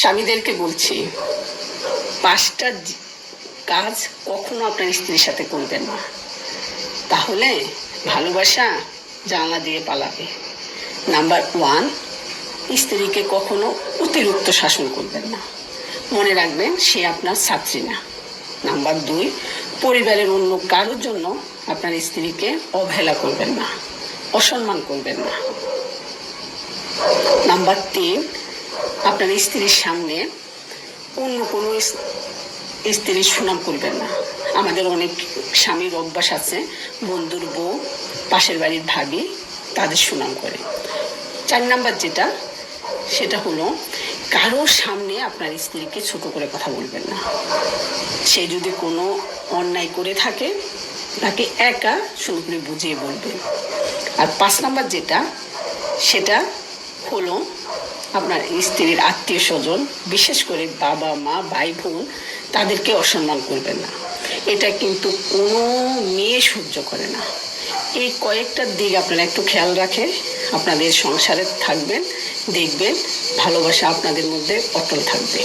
স্বামীদেরকে বলছি, পাঁচটা কাজ কখনো আপনার স্ত্রীর সাথে করবেন না। তাহলে ভালোবাসা জানলা দিয়ে পালাবে। নাম্বার ওয়ান, স্ত্রীকে কখনো অতিরিক্ত শাসন করবেন না। মনে রাখবেন, সে আপনার ছাত্রী না। নাম্বার দুই, পরিবারের অন্য কারোর জন্য আপনার স্ত্রীকে অবহেলা করবেন না, অসম্মান করবেন না। নাম্বার তিন আপনার স্ত্রীর সামনে অন্য কোনো স্ত্রীর সুনাম করবেন না। আমাদের অনেক স্বামীর অভ্যাস আছে, বন্ধুর বউ, পাশের বাড়ির ভাবি, তাদের সুনাম করে। চার নাম্বার যেটা, সেটা হলো কারোর সামনে আপনার স্ত্রীকে ছোট করে কথা বলবেন না। সে যদি কোনো অন্যায় করে থাকে, তাকে একা শুরু করে বুঝিয়ে বলবেন আর পাঁচ নাম্বার যেটা, সেটা হলো আপনার স্ত্রীর আত্মীয় স্বজন, বিশেষ করে বাবা, মা, ভাই, বোন, তাদেরকে অসম্মান করবেন না। এটা কিন্তু কোনো মেয়ে সহ্য করে না। এই কয়েকটা দিক আপনারা একটু খেয়াল রাখে আপনাদের সংসারে থাকবেন, দেখবেন, ভালোবাসা আপনাদের মধ্যে অটল থাকবে।